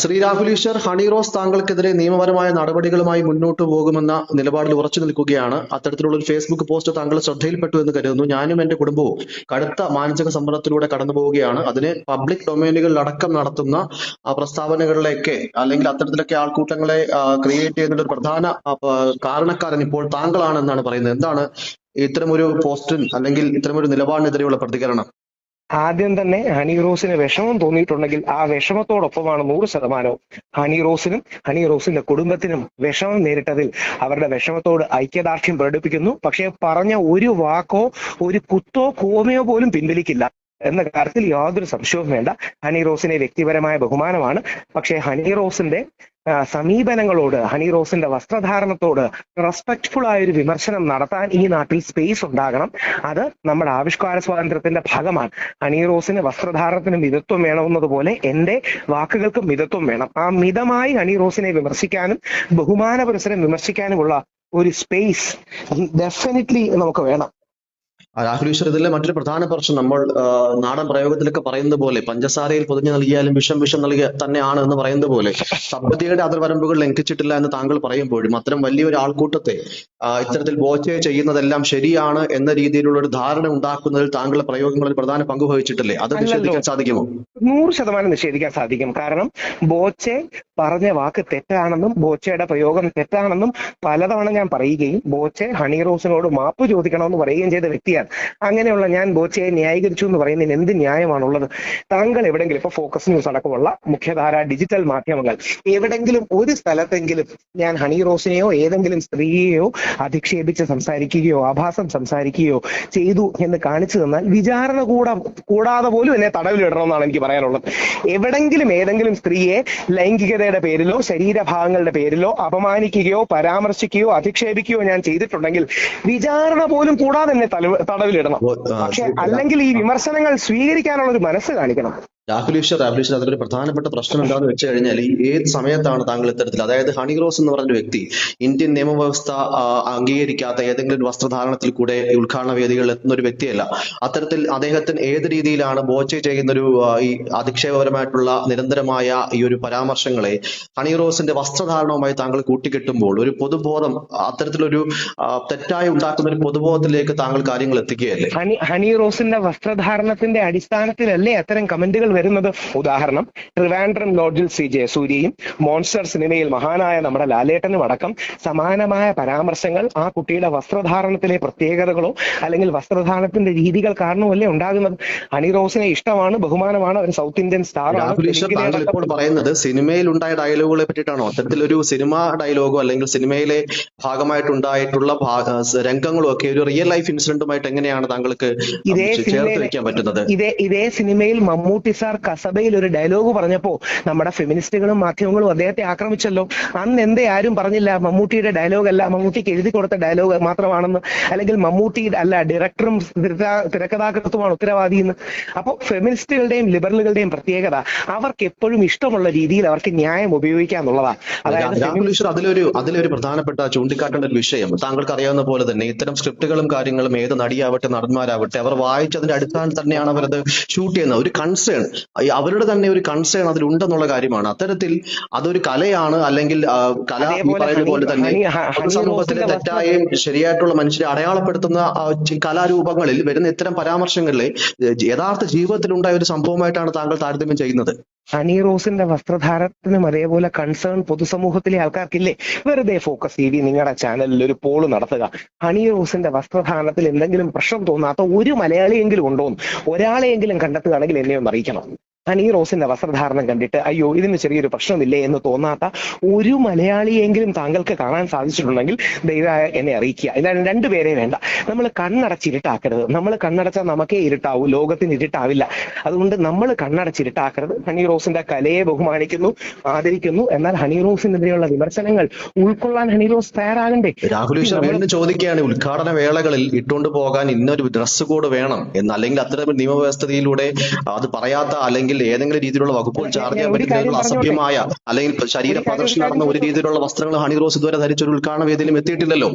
ശ്രീ രാഹുൽ ഈശ്വർ ഹണി റോസ് താങ്കൾക്കെതിരെ നിയമപരമായ നടപടികളുമായി മുന്നോട്ട് പോകുമെന്ന നിലപാടിൽ ഉറച്ചു നിൽക്കുകയാണ്. അത്തരത്തിലുള്ള ഒരു ഫേസ്ബുക്ക് പോസ്റ്റ് താങ്കൾ ശ്രദ്ധയിൽപ്പെട്ടു എന്ന് കരുതുന്നു. ഞാനും എന്റെ കുടുംബവും കടുത്ത മാനസിക സമ്മർദ്ദത്തിലൂടെ കടന്നു പോവുകയാണ്. അതിന് പബ്ലിക് ഡൊമൈനുകളിൽ അടക്കം നടത്തുന്ന പ്രസ്താവനകളിലേക്ക് അല്ലെങ്കിൽ അത്തരത്തിലൊക്കെ ആൾക്കൂട്ടങ്ങളെ ക്രിയേറ്റ് ചെയ്യുന്ന ഒരു പ്രധാന കാരണക്കാരൻ ഇപ്പോൾ താങ്കളാണെന്നാണ് പറയുന്നത്. എന്താണ് ഇത്തരമൊരു പോസ്റ്റിൽ അല്ലെങ്കിൽ ഇത്തരമൊരു നിലപാടിനെതിരെയുള്ള പ്രതികരണം? ആദ്യം തന്നെ ഹണി റോസിന് വിഷമം തോന്നിയിട്ടുണ്ടെങ്കിൽ ആ വിഷമത്തോടൊപ്പമാണ് നൂറ് ശതമാനവും. ഹണി റോസിനും ഹണി റോസിന്റെ കുടുംബത്തിനും വിഷമം നേരിട്ടതിൽ അവരുടെ വിഷമത്തോട് ഐക്യദാർഢ്യം പ്രകടിപ്പിക്കുന്നു. പക്ഷേ പറഞ്ഞ ഒരു വാക്കോ ഒരു കുത്തോ കോമയോ പോലും പിൻവലിക്കില്ല. എന്ന കാര്യത്തിൽ യാതൊരു സംശയവും വേണ്ട. ഹണി റോസിനെ വ്യക്തിപരമായ ബഹുമാനമാണ്. പക്ഷേ ഹണി റോസിന്റെ സമീപനങ്ങളോട് ഹണി റോസിന്റെ വസ്ത്രധാരണത്തോട് റെസ്പെക്ട്ഫുൾ ആയ ഒരു വിമർശനം നടത്താൻ ഈ നാട്ടിൽ സ്പേസ് ഉണ്ടാകണം. അത് നമ്മുടെ ആവിഷ്കാര സ്വാതന്ത്ര്യത്തിന്റെ ഭാഗമാണ്. ഹണി റോസിന് വസ്ത്രധാരണത്തിന് മിതത്വം വേണമെന്നതുപോലെ എന്റെ വാക്കുകൾക്ക് മിതത്വം വേണം. ആ മിതമായി ഹണി റോസിനെ വിമർശിക്കാനും ബഹുമാന പുരസരം വിമർശിക്കാനുമുള്ള ഒരു സ്പേസ് ഡെഫിനറ്റ്ലി നമുക്ക് വേണം. രാഹുൽ ഈശ്വർ ഇതിലെ മറ്റൊരു പ്രധാന പ്രശ്നം നമ്മൾ നാടൻ പ്രയോഗത്തിലൊക്കെ പറയുന്നത് പോലെ പഞ്ചസാരയിൽ പൊതിഞ്ഞു നൽകിയാലും വിഷം വിഷം നൽകിയ തന്നെയാണ് എന്ന് പറയുന്നത് പോലെ സഭ്യതയുടെ അതിർവരമ്പുകൾ ലംഘിച്ചിട്ടില്ല എന്ന് താങ്കൾ പറയുമ്പോഴും അത്തരം വലിയൊരു ആൾക്കൂട്ടത്തെ ഇത്തരത്തിൽ ബോച്ചയെ ചെയ്യുന്നതെല്ലാം ശരിയാണ് എന്ന രീതിയിലുള്ള ഒരു ധാരണ ഉണ്ടാക്കുന്നതിൽ താങ്കളുടെ പ്രയോഗങ്ങളിൽ പ്രധാന പങ്ക് വഹിച്ചിട്ടില്ലേ? അത് വിശദീകരിക്കാൻ സാധിക്കുമോ? നൂറ് ശതമാനം നിഷേധിക്കാൻ സാധിക്കും. കാരണം ബോച്ചെ പറഞ്ഞ വാക്ക് തെറ്റാണെന്നും ബോച്ചയുടെ പ്രയോഗം തെറ്റാണെന്നും പലതവണ ഞാൻ പറയുകയും ബോച്ചെ ഹണി റോസിനോട് മാപ്പ് ചോദിക്കണമെന്ന് പറയുകയും ചെയ്ത വ്യക്തിയാണ്. അങ്ങനെയുള്ള ഞാൻ ബോച്ചയെ ന്യായീകരിച്ചു എന്ന് പറയുന്നതിന് എന്ത് ന്യായമാണുള്ളത്? താങ്കൾ എവിടെങ്കിലും ഇപ്പൊ ഫോക്കസ് ന്യൂസ് അടക്കമുള്ള മുഖ്യധാര ഡിജിറ്റൽ മാധ്യമങ്ങൾ എവിടെങ്കിലും ഒരു സ്ഥലത്തെങ്കിലും ഞാൻ ഹണി റോസിനെയോ ഏതെങ്കിലും സ്ത്രീയെയോ അധിക്ഷേപിച്ച് സംസാരിക്കുകയോ ആഭാസം സംസാരിക്കുകയോ ചെയ്തു എന്ന് കാണിച്ചു തന്നാൽ വിചാരണ കൂടാ കൂടാതെ പോലും എന്നെ തടവിലിടണമെന്നാണ് എനിക്ക് പറയാനുള്ളത്. എവിടെങ്കിലും ഏതെങ്കിലും സ്ത്രീയെ ലൈംഗികതയുടെ പേരിലോ ശരീരഭാഗങ്ങളുടെ പേരിലോ അപമാനിക്കുകയോ പരാമർശിക്കുകയോ അധിക്ഷേപിക്കുകയോ ഞാൻ ചെയ്തിട്ടുണ്ടെങ്കിൽ വിചാരണ പോലും കൂടാതെ തന്നെ തടവിലിടണം. പക്ഷെ അല്ലെങ്കിൽ ഈ വിമർശനങ്ങൾ സ്വീകരിക്കാനുള്ള ഒരു മനസ്സ് കാണിക്കണം. രാഹുൽ ഈശ്വർ അതിലൊരു പ്രധാനപ്പെട്ട പ്രശ്നം എന്താണെന്ന് വെച്ച് കഴിഞ്ഞാൽ ഈ ഏത് സമയത്താണ് താങ്കൾ ഇത്തരത്തിൽ അതായത് ഹണി റോസ് എന്ന് പറഞ്ഞ വ്യക്തി ഇന്ത്യൻ നിയമവ്യവസ്ഥ അംഗീകരിക്കാത്ത ഏതെങ്കിലും വസ്ത്രധാരണത്തിൽ കൂടെ ഉദ്ഘാടന വേദികളിൽ എത്തുന്ന ഒരു വ്യക്തിയല്ല. അത്തരത്തിൽ അദ്ദേഹത്തിന് ഏത് രീതിയിലാണ് ബോച്ചെ ചെയ്യുന്ന ഒരു ഈ അധിക്ഷേപകരമായിട്ടുള്ള നിരന്തരമായ ഈ ഒരു പരാമർശങ്ങളെ ഹണി റോസിന്റെ വസ്ത്രധാരണവുമായി താങ്കൾ കൂട്ടിക്കെട്ടുമ്പോൾ ഒരു പൊതുബോധം അത്തരത്തിലൊരു തെറ്റായി ഉണ്ടാക്കുന്ന ഒരു പൊതുബോധത്തിലേക്ക് താങ്കൾ കാര്യങ്ങൾ എത്തിക്കുകയല്ലേ? ഹണി ഹണി റോസിന്റെ വസ്ത്രധാരണത്തിന്റെ അടിസ്ഥാനത്തിലല്ലേ അത്തരം കമന്റുകൾ വരുന്നത് ഉദാഹരണം ട്രിവാൻഡ്രം ലോഡ്ജിൽ സി ജയസൂര്യയും മോൺസ്റ്റർ സിനിമയിൽ മഹാനായ നമ്മുടെ ലാലേട്ടനും അടക്കം സമാനമായ പരാമർശങ്ങൾ ആ കുട്ടിയുടെ വസ്ത്രധാരണത്തിലെ പ്രത്യേകതകളോ അല്ലെങ്കിൽ വസ്ത്രധാരണത്തിന്റെ രീതികൾ കാരണമല്ലേ ഉണ്ടാകുന്നത്? അണിറോസിനെ ഇഷ്ടമാണ് ബഹുമാനമാണ് ഒരു സൗത്ത് ഇന്ത്യൻ സ്റ്റാർ ഇപ്പോൾ പറയുന്നത് സിനിമയിൽ ഉണ്ടായ ഡയലോഗുകളെ പറ്റിയിട്ടാണോ? അത്തരത്തിലൊരു സിനിമ ഡയലോഗോ അല്ലെങ്കിൽ സിനിമയിലെ ഭാഗമായിട്ടുണ്ടായിട്ടുള്ള രംഗങ്ങളോ ഒക്കെ ഒരു റിയൽ ലൈഫ് ഇൻസിഡന്റുമായിട്ട് എങ്ങനെയാണ് താങ്കൾക്ക് ഇതേ ചേർത്ത് വെക്കാൻ പറ്റുന്നത്? ഇതേ ഇതേ സിനിമയിൽ മമ്മൂട്ടി സാർ കസബയിൽ ഒരു ഡയലോഗ് പറഞ്ഞപ്പോ നമ്മുടെ ഫെമിനിസ്റ്റുകളും മാധ്യമങ്ങളും അദ്ദേഹത്തെ ആക്രമിച്ചല്ലോ. അന്ന് എന്തേ ആരും പറഞ്ഞില്ല. മമ്മൂട്ടിയുടെ ഡയലോഗ് അല്ല മമ്മൂട്ടിക്ക് എഴുതി കൊടുത്ത ഡയലോഗ് മാത്രമാണെന്ന്. അല്ലെങ്കിൽ മമ്മൂട്ടി അല്ല ഡയറക്ടറും തിരക്കഥാകൃത്തുമാണ് ഉത്തരവാദി എന്ന്. അപ്പൊ ഫെമിനിസ്റ്റുകളുടെയും ലിബറലുകളുടെയും പ്രത്യേകത അവർക്ക് എപ്പോഴും ഇഷ്ടമുള്ള രീതിയിൽ അവർക്ക് ന്യായം ഉപയോഗിക്കുക എന്നുള്ളതാണ്. അതായത് അതിലൊരു അതിലൊരു പ്രധാനപ്പെട്ട ചൂണ്ടിക്കാട്ടേണ്ട ഒരു വിഷയം. താങ്കൾക്ക് അറിയാവുന്ന പോലെ തന്നെ ഇത്തരം സ്ക്രിപ്റ്റുകളും കാര്യങ്ങളും ഏത് നടിയാവട്ടെ നടന്മാരാവട്ടെ അവർ വായിച്ചതിന്റെ അടിസ്ഥാനത്തിൽ തന്നെയാണ് അവരത് ഷൂട്ട് ചെയ്യുന്നത്. ഒരു കൺസേൺ അവരുടെ തന്നെ ഒരു കൺസേൺ അതിൽ ഉണ്ടെന്നുള്ള കാര്യമാണ്. അത്തരത്തിൽ അതൊരു കലയാണ് അല്ലെങ്കിൽ കല ഈ പറയുന്ന പോലെ തന്നെ സമൂഹത്തിലെ തെറ്റായും ശരിയായിട്ടുള്ള മനുഷ്യരെ അടയാളപ്പെടുത്തുന്ന കലാരൂപങ്ങളിൽ വരുന്ന ഇത്തരം പരാമർശങ്ങളിലെ യഥാർത്ഥ ജീവിതത്തിൽ ഉണ്ടായ ഒരു സംഭവമായിട്ടാണ് താങ്കൾ താരതമ്യം ചെയ്യുന്നത്. ഹണി റോസിന്റെ വസ്ത്രധാരണത്തിനും അതേപോലെ കൺസേൺ പൊതുസമൂഹത്തിലെ ആൾക്കാർക്കില്ലേ? വെറുതെ ഫോക്കസ് ചെയ്ത് നിങ്ങളുടെ ചാനലിൽ ഒരു പോൾ നടത്തുക. ഹണി റോസിന്റെ വസ്ത്രധാരണത്തിൽ എന്തെങ്കിലും പ്രശ്നം തോന്നാത്ത ഒരു മലയാളിയെങ്കിലും ഉണ്ടോന്ന്? ഒരാളെയെങ്കിലും കണ്ടെത്തുകയാണെങ്കിൽ എന്നെ ഒന്ന് അറിയിക്കണം? ഹണി റോസിന്റെ വസ്ത്രധാരണം കണ്ടിട്ട് അയ്യോ ഇതിന് ചെറിയൊരു പ്രശ്നമില്ലേ? എന്ന് തോന്നാത്ത ഒരു മലയാളിയെങ്കിലും താങ്കൾക്ക് കാണാൻ സാധിച്ചിട്ടുണ്ടെങ്കിൽ ദയവായി എന്നെ അറിയിക്കുക. ഇതാണ് രണ്ടുപേരെ വേണ്ട. നമ്മൾ കണ്ണടച്ച് ഇരുട്ടാക്കരുത്. നമ്മൾ കണ്ണടച്ചാൽ നമുക്കേ ഇരുട്ടാവൂ. ലോകത്തിന് ഇരുട്ടാവില്ല. അതുകൊണ്ട് നമ്മൾ കണ്ണടച്ച് ഇരുട്ടാക്കരുത്. ഹണി റോസിന്റെ കലയെ ബഹുമാനിക്കുന്നു ആദരിക്കുന്നു. എന്നാൽ ഹണി റോസിനെതിരെയുള്ള വിമർശനങ്ങൾ ഉൾക്കൊള്ളാൻ ഹണി റോസ് തയ്യാറാകണ്ടേ? രാഹുൽ വീണ്ടും ചോദിക്കുകയാണ് ഉദ്ഘാടന വേളകളിൽ ഇട്ടുകൊണ്ട് പോകാൻ ഇന്നൊരു ഡ്രസ്സ് കോഡ് വേണം? എന്ന്. അല്ലെങ്കിൽ അത്തരം നിയമവ്യവസ്ഥയിലൂടെ അത് പറയാത്ത അല്ലെങ്കിൽ ഏതെങ്കിലും രീതിയിലുള്ള വകുപ്പുകൾ ചാർജ് ചെയ്യാൻ പറ്റുന്ന അസഭ്യമായ അല്ലെങ്കിൽ ശരീര പ്രദർശനം നടന്ന ഒരു രീതിയിലുള്ള വസ്ത്രങ്ങൾ ഹണി റോസ് ഇതുവരെ ധരിച്ച ഒരു ഉദ്ഘാടന വേദിയിലും എത്തിയിട്ടില്ലല്ലോ.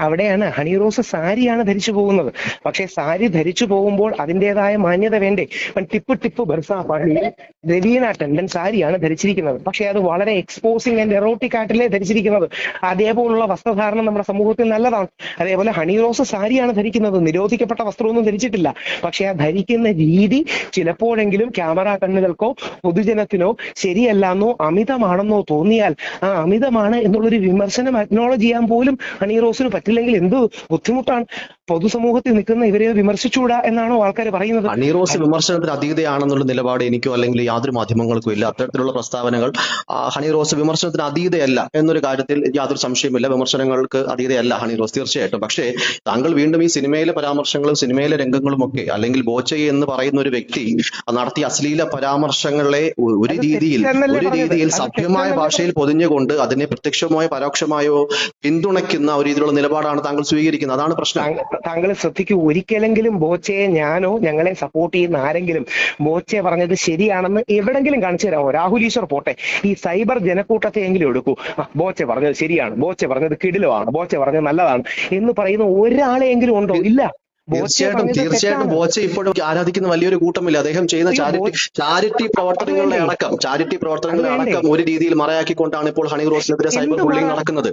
അവിടെയാണ് ഹണി റോസ് സാരിയാണ് ധരിച്ചു പോകുന്നത്. പക്ഷെ സാരി ധരിച്ചു പോകുമ്പോൾ അതിന്റെതായ മാന്യത വേണ്ടേ? ടിപ്പ് ടിപ്പ് ബർസാ പള്ളിയിൽ രവീന ടണ്ടൻ സാരിയാണ് ധരിച്ചിരിക്കുന്നത്. പക്ഷെ അത് വളരെ എക്സ്പോസിങ് ആൻഡ് എറോട്ടിക് ആയിട്ടല്ലേ ധരിച്ചിരിക്കുന്നത്. അതേപോലുള്ള വസ്ത്രധാരണം നമ്മുടെ സമൂഹത്തിൽ നല്ലതാണ്. അതേപോലെ ഹണി റോസ് സാരിയാണ് ധരിക്കുന്നത്. നിരോധിക്കപ്പെട്ട വസ്ത്രമൊന്നും ധരിച്ചിട്ടില്ല. പക്ഷെ ആ ധരിക്കുന്ന രീതി ചിലപ്പോഴെങ്കിലും ക്യാമറ കണ്ണുകൾക്കോ പൊതുജനത്തിനോ ശരിയല്ലെന്നോ അമിതമാണെന്നോ തോന്നിയാൽ ആ അമിതമാണ് എന്നുള്ളൊരു വിമർശനം അക്നോളജ് ചെയ്യാൻ പോലും ഹണി റോസിന് പറ്റില്ലെങ്കിൽ എന്ത് ബുദ്ധിമുട്ടാണ്? പൊതുസമൂഹത്തിൽ നിൽക്കുന്ന ഇവരെ വിമർശിച്ചുകൂടാ എന്നാണോ ആൾക്കാർ പറയുന്നത്? ഹണീറോസ് വിമർശനത്തിന് അതീതയാണെന്നുള്ള നിലപാട് എനിക്കോ അല്ലെങ്കിൽ യാതൊരു മാധ്യമങ്ങൾക്കും ഇല്ല. അത്തരത്തിലുള്ള പ്രസ്താവനകൾ ഹണീറോസ് വിമർശനത്തിന് അതീതയല്ല എന്നൊരു കാര്യത്തിൽ യാതൊരു സംശയമില്ല വിമർശനങ്ങൾക്ക് അതീതയല്ല ഹണീറോസ് തീർച്ചയായിട്ടും. പക്ഷേ താങ്കൾ വീണ്ടും ഈ സിനിമയിലെ പരാമർശങ്ങളും സിനിമയിലെ രംഗങ്ങളും ഒക്കെ അല്ലെങ്കിൽ ബോച്ചയെ എന്ന് പറയുന്ന ഒരു വ്യക്തി നടത്തിയ അശ്ലീല പരാമർശങ്ങളെ ഒരു രീതിയിൽ ഒരു രീതിയിൽ സഭ്യമായ ഭാഷയിൽ പൊതിഞ്ഞുകൊണ്ട് അതിനെ പ്രത്യക്ഷമായോ പരോക്ഷമായോ പിന്തുണയ്ക്കുന്ന ഒരു രീതിയിലുള്ള നിലപാടാണ് താങ്കൾ സ്വീകരിക്കുന്നത്. അതാണ് പ്രശ്നം. താങ്കൾ ശ്രദ്ധിക്കൂ ഒരിക്കലെങ്കിലും ബോച്ചയെ ഞാനോ ഞങ്ങളെ സപ്പോർട്ട് ചെയ്യുന്ന ആരെങ്കിലും ബോച്ചെ പറഞ്ഞത് ശരിയാണെന്ന് എവിടെങ്കിലും കാണിച്ചു തരാമോ? രാഹുൽ ഈശ്വർ പോട്ടെ. ഈ സൈബർ ജനക്കൂട്ടത്തെ എങ്കിലും എടുക്കൂ. ബോച്ചെ പറഞ്ഞത് ശരിയാണ്. ബോച്ചെ പറഞ്ഞത് കിടിലമാണ്. ബോച്ചെ പറഞ്ഞത് നല്ലതാണ്. എന്ന് പറയുന്ന ഒരാളെങ്കിലും ഉണ്ടോ? ഇല്ല. തീർച്ചയായിട്ടും തീർച്ചയായിട്ടും ബോച്ച ഇപ്പോഴും ആരാധിക്കുന്ന വലിയൊരു കൂട്ടമില്ല. അദ്ദേഹം ചെയ്യുന്ന ചാരിറ്റി ചാരിറ്റി പ്രവർത്തനങ്ങളുടെ അടക്കം ചാരിറ്റി പ്രവർത്തനങ്ങളുടെ അടക്കം ഒരു രീതിയിൽ മറയാക്കിക്കൊണ്ടാണ് ഇപ്പോൾ ഹണി റോസിനെതിരെ സൈബർ ബുള്ളിംഗ് നടക്കുന്നത്.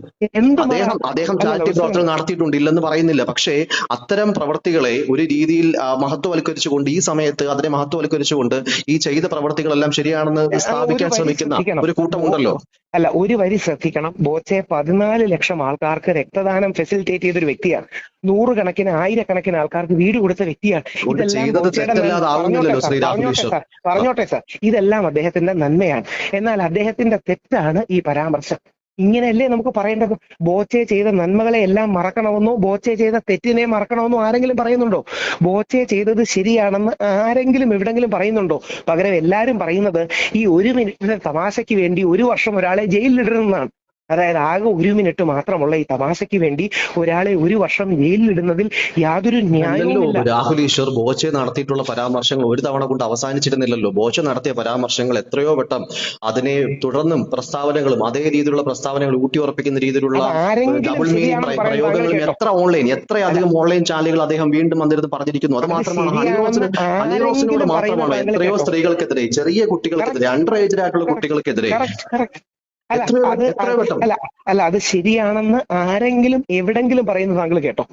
അദ്ദേഹം അദ്ദേഹം ചാരിറ്റി പ്രവർത്തനം നടത്തിയിട്ടുണ്ട് ഇല്ലെന്ന് പറയുന്നില്ല. പക്ഷേ അത്തരം പ്രവർത്തികളെ ഒരു രീതിയിൽ മഹത്വവൽക്കരിച്ചുകൊണ്ട് ഈ സമയത്ത് അതിനെ മഹത്വവൽക്കരിച്ചുകൊണ്ട് ഈ ചെയ്ത പ്രവർത്തികളെല്ലാം ശരിയാണെന്ന് സ്ഥാപിക്കാൻ ശ്രമിക്കുന്ന ഒരു കൂട്ടമുണ്ടല്ലോ. അല്ല ഒരു വരി ശ്രദ്ധിക്കണം. ബോച്ചെ പതിനാല് ലക്ഷം ആൾക്കാർക്ക് രക്തദാനം ഫെസിലിറ്റേറ്റ് ചെയ്തൊരു വ്യക്തിയാണ്. നൂറുകണക്കിന് ആയിരക്കണക്കിന് ആൾക്കാർക്ക് വീട് കൊടുത്ത വ്യക്തിയാണ്. ഇതെല്ലാം. പറഞ്ഞോട്ടെ സാർ. ഇതെല്ലാം അദ്ദേഹത്തിന്റെ നന്മയാണ്. എന്നാൽ അദ്ദേഹത്തിന്റെ തെറ്റാണ് ഈ പരാമർശം. ഇങ്ങനെയല്ലേ നമുക്ക് പറയേണ്ടത്? ബോച്ചെ ചെയ്ത നന്മകളെ എല്ലാം മറക്കണമെന്നോ ബോച്ചെ ചെയ്ത തെറ്റിനെ മറക്കണമെന്നോ ആരെങ്കിലും പറയുന്നുണ്ടോ? ബോച്ചെ ചെയ്തത് ശരിയാണെന്ന് ആരെങ്കിലും എവിടെങ്കിലും പറയുന്നുണ്ടോ? പകരം എല്ലാവരും പറയുന്നത് ഈ ഒരു മിനിറ്റിന്റെ തമാശയ്ക്ക് വേണ്ടി ഒരു വർഷം ഒരാളെ ജയിലിലിടണമെന്നാണ് അതായത് ആകെ ഒരു മിനിറ്റ് മാത്രമുള്ള ഈ തമാശയ്ക്ക് വേണ്ടി ഒരാളെ ഒരു വർഷം ജയിലിലിടുന്നതിൽ യാതൊരു ന്യായവുമില്ല. രാഹുൽ ഈശ്വർ ബോച്ചെ നടത്തിയിട്ടുള്ള പരാമർശങ്ങൾ ഒരു തവണ കൊണ്ട് അവസാനിച്ചിരുന്നില്ലല്ലോ. ബോച്ച നടത്തിയ പരാമർശങ്ങൾ എത്രയോ വട്ടം അതിനെ തുടർന്നും പ്രസ്താവനകളും അതേ രീതിയിലുള്ള പ്രസ്താവനകൾ ഊട്ടിയുറപ്പിക്കുന്ന രീതിയിലുള്ള ഡബിൾ മീനിങ് പ്രയോഗങ്ങളും എത്ര ഓൺലൈൻ എത്രയധികം ഓൺലൈൻ ചാനലുകൾ അദ്ദേഹം വീണ്ടും വന്നിരുന്ന് പറഞ്ഞിരിക്കുന്നു. അത് മാത്രമാണ് മാത്രമാണ് എത്രയോ സ്ത്രീകൾക്കെതിരെ ചെറിയ കുട്ടികൾക്കെതിരെ അണ്ടർ ഏജ്ഡ് ആയിട്ടുള്ള കുട്ടികൾക്കെതിരെ. അല്ല അത് അല്ല അല്ല അത് ശരിയാണെന്ന് ആരെങ്കിലും എവിടെങ്കിലും പറയുന്നത് താങ്കൾ കേട്ടോ.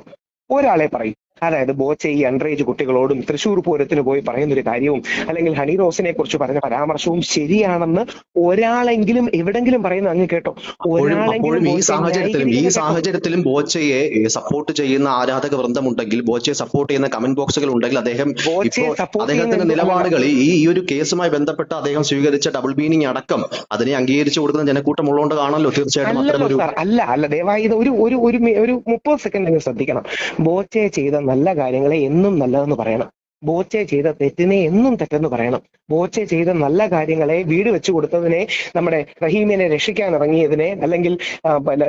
ഒരാളെ പറയും. അതായത് ബോച്ചെ ഈ അണ്ടറേജ് കുട്ടികളോടും തൃശൂർ പൂരത്തിന് പോയി പറയുന്നൊരു കാര്യവും അല്ലെങ്കിൽ ഹണി റോസിനെ കുറിച്ച് പറഞ്ഞ പരാമർശവും ശരിയാണെന്ന് ഒരാളെങ്കിലും എവിടെങ്കിലും പറയുന്ന അങ്ങ് കേട്ടോ. അപ്പോഴും ഈ സാഹചര്യത്തിലും ഈ സാഹചര്യത്തിലും ബോച്ചയെ സപ്പോർട്ട് ചെയ്യുന്ന ആരാധക വൃന്ദമുണ്ടെങ്കിൽ ബോച്ചയെ സപ്പോർട്ട് ചെയ്യുന്ന കമന്റ് ബോക്സുകൾ ഉണ്ടെങ്കിൽ അദ്ദേഹം അദ്ദേഹത്തിന്റെ നിലപാടുകൾ ഈ ഈ ഒരു കേസുമായി ബന്ധപ്പെട്ട് അദ്ദേഹം സ്വീകരിച്ച ഡബിൾ മീനിങ് അടക്കം അതിനെ അംഗീകരിച്ചു കൊടുക്കുന്ന ജനക്കൂട്ടം ഉള്ളതുകൊണ്ട് കാണല്ലോ തീർച്ചയായിട്ടും അല്ല അല്ല ദയവായി ഇത് ഒരു ഒരു ഒരു മുപ്പത് സെക്കൻഡ് നിങ്ങൾ ശ്രദ്ധിക്കണം. ബോച്ചയെ ചെയ്ത നല്ല കാര്യങ്ങളെ എന്നും നല്ലതെന്ന് പറയണം. ബോച്ചെ ചെയ്ത തെറ്റിനെ എന്നും തെറ്റെന്ന് പറയണം. ബോച്ചെ ചെയ്ത നല്ല കാര്യങ്ങളെ വീട് വെച്ചു കൊടുത്തതിനെ നമ്മുടെ റഹീമിനെ രക്ഷിക്കാൻ ഇറങ്ങിയതിനെ അല്ലെങ്കിൽ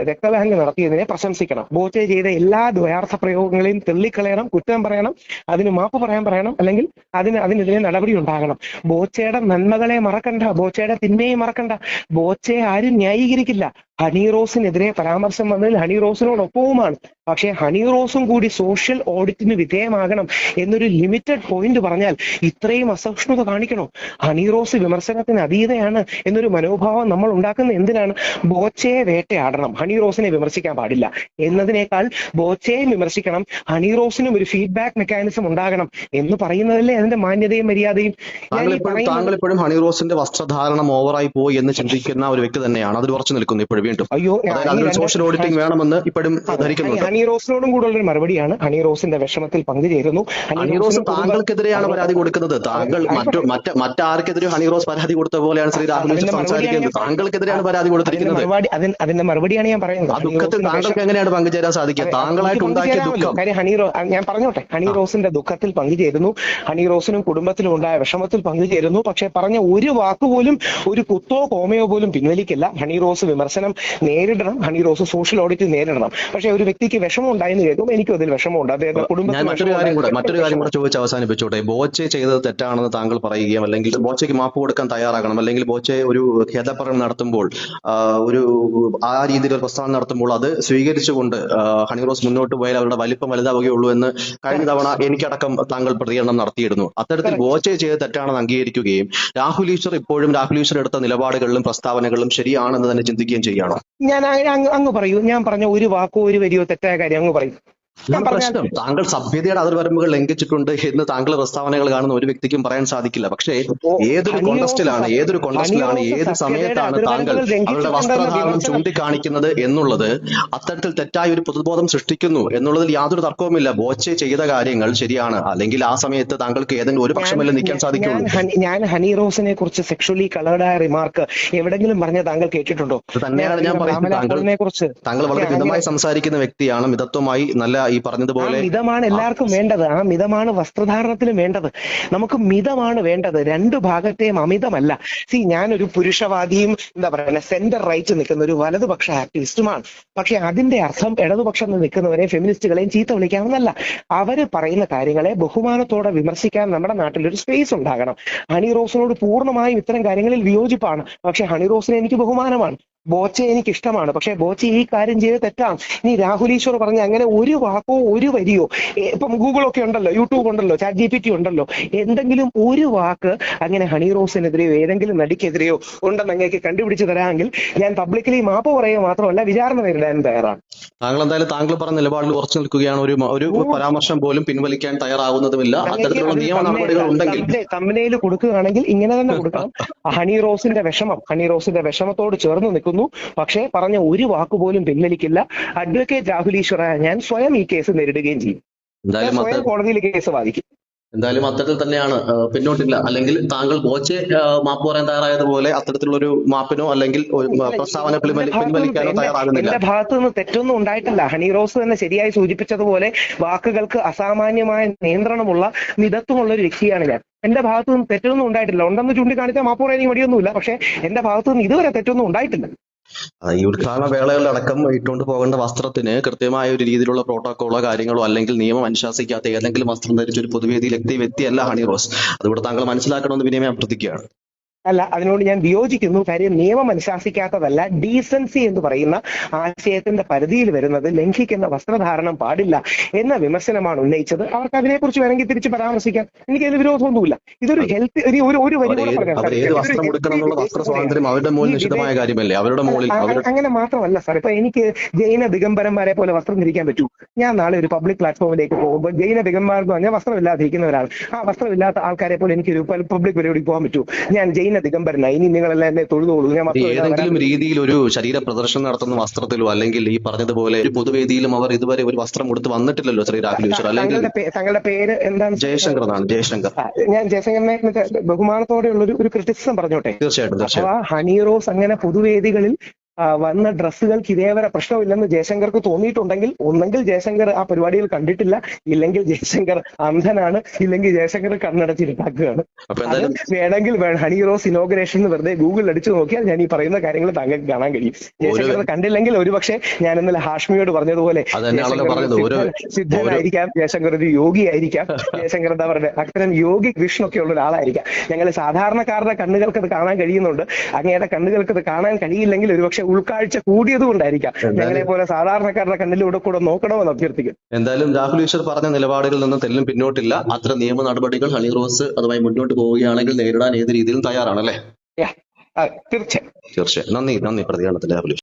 രക്തദാനം നടത്തിയതിനെ പ്രശംസിക്കണം. ബോച്ചെ ചെയ്ത എല്ലാ ദ്വയാർത്ഥ പ്രയോഗങ്ങളെയും തെള്ളിക്കളയണം കുറ്റം പറയണം അതിന് മാപ്പ് പറയാൻ പറയണം അല്ലെങ്കിൽ അതിന് അതിനെതിരെ നടപടി ഉണ്ടാകണം. ബോച്ചയുടെ നന്മകളെ മറക്കണ്ട ബോച്ചയുടെ തിന്മയെ മറക്കണ്ട. ബോച്ചയെ ആരും ന്യായീകരിക്കില്ല. ഹണി റോസിനെതിരെ പരാമർശം വന്നതിൽ ഹണി റോസിനോടൊപ്പവുമാണ്. പക്ഷേ ഹണി റോസും കൂടി സോഷ്യൽ ഓഡിറ്റിന് വിധേയമാകണം എന്നൊരു ലിമിറ്റഡ് പോയിന്റ് പറഞ്ഞാൽ ഇത്രയും അസഹിഷ്ണുത കാണിക്കണോ? ഹണി റോസ് വിമർശനത്തിന് അതീതയാണ് എന്നൊരു മനോഭാവം നമ്മൾ ഉണ്ടാക്കുന്ന എന്തിനാണ്? ബോച്ചയെ വേട്ടയാടണം. ഹണി റോസിനെ വിമർശിക്കാൻ പാടില്ല. എന്നതിനേക്കാൾ ബോച്ചയെയും വിമർശിക്കണം. ഹണി റോസിനും ഒരു ഫീഡ്ബാക്ക് മെക്കാനിസം ഉണ്ടാകണം എന്ന് പറയുന്നതല്ലേ അതിന്റെ മാന്യതയും മര്യാദയും? താങ്കൾ ഇപ്പോഴും ഹണി റോസിന്റെ വസ്ത്രധാരണം ഓവറായി പോയി എന്ന് ചിന്തിക്കുന്ന ഒരു വ്യക്തി തന്നെയാണ്. അതിൽ ഉറച്ചു നിൽക്കുന്നു ഇപ്പോഴും വീണ്ടും. അയ്യോ സോഷ്യൽ ഓഡിറ്റിംഗ് വേണമെന്ന് ഇപ്പോഴും ധരിക്കുന്നുണ്ട്. ഹണി റോസിനോടും കൂടെ ഉള്ളൊരു മറുപടിയാണ്. ഹണി റോസിന്റെ വിഷമത്തിൽ പങ്കുചേരുന്നു ഹണി റോസ് താങ്കൾക്കെതിരെയാണ് പരാതി കൊടുക്കുന്നത്. താങ്കൾ മറ്റു മറ്റ് മറ്റാർക്കെതിരെ ഹണി റോസ് പരാതി കൊടുത്ത പോലെയാണ് ശ്രീ രാഹുൽ സംസാരിക്കുന്നത്. താങ്കൾക്കെതിരെയാണ് പരാതി കൊടുത്തിരിക്കുന്നത്. അതിന്റെ മറുപടിയാണ് ഞാൻ പറയുന്നത്. ദുഃഖത്തിൽ താങ്കൾക്ക് എങ്ങനെയാണ് പങ്കുചേരാൻ സാധിക്കുക? താങ്കളായിട്ട് ഉണ്ടാക്കിയ ദുഃഖം. കാര്യം ഹണി റോ ഞാൻ പറഞ്ഞോട്ടെ. ഹണി റോസിന്റെ ദുഃഖത്തിൽ പങ്കുചേരുന്നു ഹണി റോസിനും കുടുംബത്തിനും ഉണ്ടായ വിഷമത്തിൽ പങ്കുചേരുന്നു പക്ഷേ പറഞ്ഞ ഒരു വാക്കുപോലും ഒരു കുത്തോ കോമയോ പോലും പിൻവലിക്കില്ല. ഹണി റോസ് വിമർശനം നേരിടണം. ഹണി റോസ് സോഷ്യൽ ഓഡിറ്റ് നേരിടണം. പക്ഷെ ഒരു വ്യക്തിക്ക് വിഷമം ഉണ്ടായെന്ന് കേൾക്കും എനിക്കും അതിൽ വിഷമമുണ്ട്. അദ്ദേഹത്തെ കുടുംബത്തിന് മറ്റൊരു കാര്യം കൂടെ മറ്റൊരു കാര്യം കൂടെ ചോദിച്ച് അവസാനിപ്പിച്ചോട്ടെ ബോച്ചെ ചെയ്തത് തെറ്റാണെന്ന് താങ്കൾ പറയുകയും അല്ലെങ്കിൽ ബോച്ചയ്ക്ക് മാപ്പ് കൊടുക്കാൻ തയ്യാറാകണം അല്ലെങ്കിൽ ബോച്ചെ ഒരു ഖേദപ്രകടനം നടത്തുമ്പോൾ ഒരു ആ രീതിയിൽ ഒരു പ്രസ്താവന നടത്തുമ്പോൾ അത് സ്വീകരിച്ചുകൊണ്ട് ഹണിറോസ് മുന്നോട്ട് പോയാൽ അവരുടെ വലിപ്പം വലുതാവുകയുള്ളൂ എന്ന് കഴിഞ്ഞ തവണ എനിക്കടക്കം താങ്കൾ പ്രതികരണം നടത്തിയിരുന്നു. അത്തരത്തിൽ ബോച്ചെ ചെയ്ത് തെറ്റാണെന്ന് അംഗീകരിക്കുകയും രാഹുൽ ഈശ്വർ ഇപ്പോഴും രാഹുൽ ഈശ്വർ എടുത്ത നിലപാടുകളിലും പ്രസ്താവനകളിലും ശരിയാണെന്ന് തന്നെ ചിന്തിക്കുകയും ചെയ്യണം ഞാൻ അങ്ങ് പറയൂ. ഞാൻ പറഞ്ഞ ഒരു വാക്കോ ഒരു വരിയോ തെറ്റായ കാര്യം അങ്ങ് പറയും. പ്രശ്നം. താങ്കൾ സഭ്യതയുടെ അതിർവരമ്പുകൾ ലംഘിച്ചിട്ടുണ്ട് എന്ന് താങ്കൾ പ്രസ്താവനകൾ കാണുന്ന ഒരു വ്യക്തിക്കും പറയാൻ സാധിക്കില്ല. പക്ഷേ ഏതൊരു കോണ്ടസ്റ്റിലാണ് ഏതൊരു കോണ്ടസ്റ്റിലാണ് ഏത് സമയത്താണ് താങ്കൾ അവരുടെ വസ്ത്രധാരണം ചൂണ്ടിക്കാണിക്കുന്നത് എന്നുള്ളത് അത്തരത്തിൽ തെറ്റായ ഒരു പൊതുബോധം സൃഷ്ടിക്കുന്നു എന്നുള്ളതിൽ യാതൊരു തർക്കവുമില്ല. ബോച്ചെ ചെയ്ത കാര്യങ്ങൾ ശരിയാണ്. അല്ലെങ്കിൽ ആ സമയത്ത് താങ്കൾക്ക് ഏതെങ്കിലും ഒരു പക്ഷമല്ലേ നിൽക്കാൻ സാധിക്കുള്ളൂ. ഞാൻ ഹണി റോസിനെ കുറിച്ച് സെക്ഷലി കളർഡായ റിമാർക്ക് എവിടെങ്കിലും പറഞ്ഞ താങ്കൾ കേട്ടിട്ടുണ്ടോ? തന്നെയാണ് ഞാൻ പറയുന്നത്. താങ്കൾ താങ്കൾ വളരെ മിതമായി സംസാരിക്കുന്ന വ്യക്തിയാണ്. മിതത്വമായി നല്ല ഈ പറഞ്ഞതുപോലെ മിതമാണ് എല്ലാവർക്കും വേണ്ടത്. ആ മിതമാണ് വസ്ത്രധാരണത്തിന് വേണ്ടത്. നമുക്ക് മിതമാണ് വേണ്ടത്. രണ്ടു ഭാഗത്തെയും അമിതമല്ല. സി ഞാനൊരു പുരുഷവാദിയും എന്താ പറയുക സെന്റർ റൈറ്റ് നിൽക്കുന്ന ഒരു വലതുപക്ഷ ആക്ടിവിസ്റ്റുമാണ്. പക്ഷെ അതിന്റെ അർത്ഥം ഇടതുപക്ഷം നിൽക്കുന്നവരെ ഫെമിനിസ്റ്റുകളെയും ചീത്ത വിളിക്കാമെന്നല്ല അവർ പറയുന്ന കാര്യങ്ങളെ ബഹുമാനത്തോടെ വിമർശിക്കാൻ നമ്മുടെ നാട്ടിൽ ഒരു സ്പേസ് ഉണ്ടാകണം. ഹണി റോസിനോട് പൂർണമായും ഇത്തരം കാര്യങ്ങളിൽ വിയോജിപ്പാണ്. പക്ഷെ ഹണി റോസിനെ എനിക്ക് ബഹുമാനമാണ്. ബോച്ചെ എനിക്ക് ഇഷ്ടമാണ് പക്ഷെ ബോച്ചെ ഈ കാര്യം ചെയ്ത് തെറ്റാം ഇനി രാഹുൽ ഈശ്വർ പറഞ്ഞ അങ്ങനെ ഒരു വാക്കോ ഒരു വരിയോ ഇപ്പം ഗൂഗിളൊക്കെ ഉണ്ടല്ലോ യൂട്യൂബ് ഉണ്ടല്ലോ ചാറ്റ് ജി പി ടി ഉണ്ടല്ലോ എന്തെങ്കിലും ഒരു വാക്ക് അങ്ങനെ ഹണി റോസിനെതിരെയോ ഏതെങ്കിലും നടിക്കെതിരെയോ ഉണ്ടെന്ന് അങ്ങേക്ക് കണ്ടുപിടിച്ച് തരാമെങ്കിൽ ഞാൻ പബ്ലിക്കലി മാപ്പ് പറയുക മാത്രമല്ല വിചാരണ നേരിടാനും തയ്യാറാണ്. താങ്കൾ എന്തായാലും താങ്കൾ പറഞ്ഞ നിലപാടിൽ ഉറച്ചു നിൽക്കുകയാണ്. ഒരു ഒരു പരാമർശം പോലും പിൻവലിക്കാൻ തയ്യാറാവുന്നതുമില്ല. അത്തരത്തിലുള്ള നിയമ നടപടികൾ ഉണ്ടെങ്കിൽ. തമ്മിലേൽ കൊടുക്കുകയാണെങ്കിൽ ഇങ്ങനെ തന്നെ കൊടുക്കാം. ഹണി റോസിന്റെ വിഷമം ഹണി റോസിന്റെ വിഷമത്തോട് ചേർന്ന് നിൽക്കുന്നു. പക്ഷേ പറഞ്ഞ ഒരു വാക്കുപോലും പിൻവലിക്കില്ല. അഡ്വക്കേറ്റ് രാഹുൽ ഈശ്വറായ ഞാൻ സ്വയം ഈ കേസ് നേരിടുകയും ചെയ്യും. സ്വയം കോടതിയിൽ കേസ് വാദിക്കും. എന്തായാലും അത്തരത്തിൽ തന്നെയാണ് പിന്നോട്ടില്ല. അല്ലെങ്കിൽ താങ്കൾ കോച്ച് മാപ്പ് പറയാൻ തയ്യാറായതുപോലെ അത്തരത്തിലുള്ള ഒരു മാപ്പിനോ അല്ലെങ്കിൽ പ്രസ്താവന എന്റെ ഭാഗത്ത് പിൻവലിക്കാനോ നിന്ന് തയ്യാറാകുന്നില്ല. എന്റെ ഭാഗത്തു തെറ്റൊന്നും ഉണ്ടായിട്ടില്ല. ഹണി റോസ് തന്നെ ശരിയായി സൂചിപ്പിച്ചതുപോലെ വാക്കുകൾക്ക് അസാമാന്യമായ നിയന്ത്രണമുള്ള മിതത്വമുള്ള ഒരു വ്യക്തിയാണ് ഞാൻ. എന്റെ ഭാഗത്തു നിന്ന് തെറ്റൊന്നും ഉണ്ടായിട്ടില്ല. ഉണ്ടെന്ന് ചൂണ്ടിക്കാണിച്ചാൽ മാപ്പ് പറയാൻ എനിക്ക് മടിയൊന്നുമില്ല. പക്ഷെ എന്റെ ഭാഗത്തു നിന്ന് ഇതുവരെ തെറ്റൊന്നും ഉണ്ടായിട്ടില്ല. ഈ ഉദ്ഘാടന വേളകളിലടക്കം ഇട്ടുകൊണ്ട് പോകേണ്ട വസ്ത്രത്തിന് കൃത്യമായ ഒരു രീതിയിലുള്ള പ്രോട്ടോക്കോളോ കാര്യങ്ങളോ അല്ലെങ്കിൽ നിയമം അനുശാസിക്കാത്ത ഏതെങ്കിലും വസ്ത്രം ധരിച്ച ഒരു പൊതുവേദിയിൽ എത്തിയ വ്യക്തിയല്ല ഹണി റോസ്. അതുകൂടെ താങ്കൾ മനസ്സിലാക്കണമെന്ന് വിനയം അഭ്യർത്ഥിക്കുകയാണ്. അല്ല അതിനോട് ഞാൻ വിയോജിക്കുന്നു കാര്യം നിയമം അനുശാസിക്കാത്തതല്ല. ഡീസൻസി എന്ന് പറയുന്ന ആശയത്തിന്റെ പരിധിയിൽ വരുന്നത് ലംഘിക്കുന്ന വസ്ത്രധാരണം പാടില്ല എന്ന വിമർശനമാണ് ഉന്നയിച്ചത്. അവർക്ക് അതിനെക്കുറിച്ച് വേണമെങ്കിൽ തിരിച്ച് പരാമർശിക്കാം. എനിക്ക് അതിൽ വിരോധമൊന്നുമില്ല. ഇതൊരു ഹെൽത്ത് ഇനി ഒരു ഒരു അങ്ങനെ മാത്രമല്ല സാർ ഇപ്പൊ എനിക്ക് ജൈന ദിഗംബരന്മാരെ പോലെ വസ്ത്രം ധരിക്കാൻ പറ്റൂ. ഞാൻ നാളെ ഒരു പബ്ലിക് പ്ലാറ്റ്ഫോമിലേക്ക് പോകുമ്പോൾ ജൈന ദിഗംബാർ എന്ന് പറഞ്ഞാൽ വസ്ത്രമില്ലാതിരിക്കുന്നവരാണ് ആ വസ്ത്രമില്ലാത്ത ആൾക്കാരെ പോലെ എനിക്ക് ഒരു പബ്ലിക് പരിപാടിക്ക് പോകാൻ പറ്റൂ. ഞാൻ ജൈന ദിഗംബരനായി. ഇനി നിങ്ങളെല്ലാം എന്നെ തൊഴുതോളൂ. ഞാൻ ഏതെങ്കിലും രീതിയിൽ ഒരു ശരീര പ്രദർശനം നടത്തുന്ന വസ്ത്രത്തിലോ അല്ലെങ്കിൽ ഈ പറഞ്ഞതുപോലെ ഒരു പൊതുവേദിയിലും അവർ ഇതുവരെ ഒരു വസ്ത്രം കൊടുത്ത് വന്നിട്ടില്ലല്ലോ ശ്രീ രാഹുൽ ഈശ്വർ. അല്ലെങ്കിൽ തങ്ങളുടെ പേര് എന്താണ് ജയശങ്കർ എന്നാണ് ജയശങ്കർ. ഞാൻ ജയശങ്കറിനെ ബഹുമാനത്തോടെയുള്ള ഒരു ക്രിറ്റിസിസം പറഞ്ഞോട്ടെ. തീർച്ചയായിട്ടും ഹണി റോസ് അങ്ങനെ പൊതുവേദികളിൽ വന്ന ഡ്രസ്സുകൾക്ക് ഇതേവരെ പ്രശ്നമില്ലെന്ന് ജയശങ്കർക്ക് തോന്നിയിട്ടുണ്ടെങ്കിൽ ഒന്നെങ്കിൽ ജയശങ്കർ ആ പരിപാടിയിൽ കണ്ടിട്ടില്ല ഇല്ലെങ്കിൽ ജയശങ്കർ അന്ധനാണ് ഇല്ലെങ്കിൽ ജയശങ്കർ കണ്ണടച്ചിരുട്ടാക്കുകയാണ്. വേണമെങ്കിൽ ഹണി റോസ് ഇനോഗ്രേഷൻ എന്ന് വെറുതെ ഗൂഗിളിൽ അടിച്ചു നോക്കിയാൽ ഞാൻ ഈ പറയുന്ന കാര്യങ്ങൾ താങ്കൾക്ക് കാണാൻ കഴിയും. ജയശങ്കർ കണ്ടില്ലെങ്കിൽ ഒരുപക്ഷെ ഞാൻ ഇന്നലെ ഹാഷ്മിയോട് പറഞ്ഞതുപോലെ സിദ്ധനായിരിക്കാം ജയശങ്കർ ഒരു യോഗി ആയിരിക്കാം ജയശങ്കർ എന്താ പറയുക അത്തരം യോഗി കൃഷ്ണൊക്കെ ഉള്ള ഒരാളായിരിക്കാം. ഞങ്ങൾ സാധാരണക്കാരുടെ കണ്ണുകൾക്ക് അത് കാണാൻ കഴിയുന്നുണ്ട്. അങ്ങയുടെ കണ്ണുകൾക്ക് അത് കാണാൻ കഴിയില്ലെങ്കിൽ ഒരുപക്ഷെ ഉൾക്കാഴ്ച കൂടിയത് കൊണ്ടായിരിക്കാം ഞങ്ങളെ പോലെ സാധാരണക്കാരുടെ കണ്ണിലൂടെ കൂടെ നോക്കണമെന്ന് അഭ്യർത്ഥിക്കും എന്തായാലും രാഹുൽ ഈശ്വർ പറഞ്ഞ നിലപാടുകളിൽ നിന്ന് തെല്ലും പിന്നോട്ടില്ല. അത്ര നിയമ നടപടികൾ ഹണി റോസ് അതുമായി മുന്നോട്ട് പോവുകയാണെങ്കിൽ നേരിടാൻ ഏത് രീതിയിലും തയ്യാറാണ് അല്ലേ? Yeah. ആ, തീർച്ചയായും. തീർച്ചയായും. നന്ദി നന്ദി പ്രതികരണത്തിന് രാഹുൽ